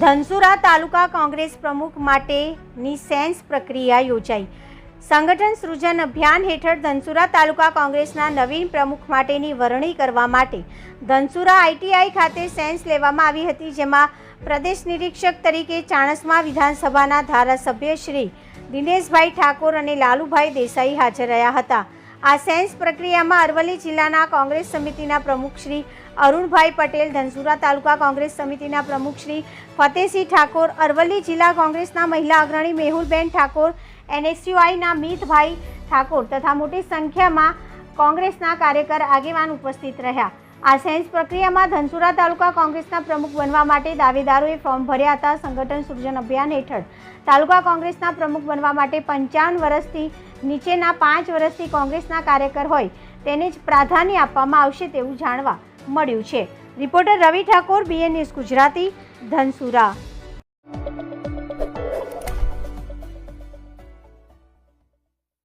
ધનસુરા તાલુકા કોંગ્રેસ પ્રમુખ માટેની સેન્સ પ્રક્રિયા યોજાઈ. સંગઠન સૃજન અભિયાન હેઠળ ધનસુરા તાલુકા કોંગ્રેસના નવીન પ્રમુખ માટેની વરણી કરવા માટે ધનસુરા આઈટીઆઈ ખાતે સેન્સ લેવામાં આવી હતી, જેમાં પ્રદેશ નિરીક્ષક તરીકે ચાણસમા વિધાનસભાના ધારાસભ્ય શ્રી દિનેશભાઈ ઠાકોર અને લાલુભાઈ દેસાઈ હાજર રહ્યા હતા. આ સેન્સ પ્રક્રિયામાં અરવલ્લી જિલ્લાના કોંગ્રેસ સમિતિના પ્રમુખ શ્રી અરુણભાઈ પટેલ, ધનસુરા તાલુકા કોંગ્રેસ સમિતિના પ્રમુખ શ્રી ફતેહસિંહ ઠાકોર, અરવલ્લી જિલ્લા કોંગ્રેસના મહિલા અગ્રણી મેહુલબેન ઠાકોર, એનએસયુઆઈના મીતભાઈ ઠાકોર તથા મોટી સંખ્યામાં કોંગ્રેસના કાર્યકર આગેવાન ઉપસ્થિત રહ્યા. આ સેન્સ પ્રક્રિયામાં ધનસુરા તાલુકા કોંગ્રેસના પ્રમુખ બનવા માટે દાવેદારોએ ફોર્મ ભર્યા હતા સંગઠન સૃજન અભિયાન હેઠળ. તાલુકા કોંગ્રેસના પ્રમુખ બનવા માટે પંચાવન વર્ષથી નીચેના પાંચ વર્ષથી કોંગ્રેસના કાર્યકર હોય, તેને જ પ્રાધાન્ય આપવામાં આવશે તેવું જાણવા મળ્યું છે. Reporter Ravi Thakor BN news Gujarati, Dhansura.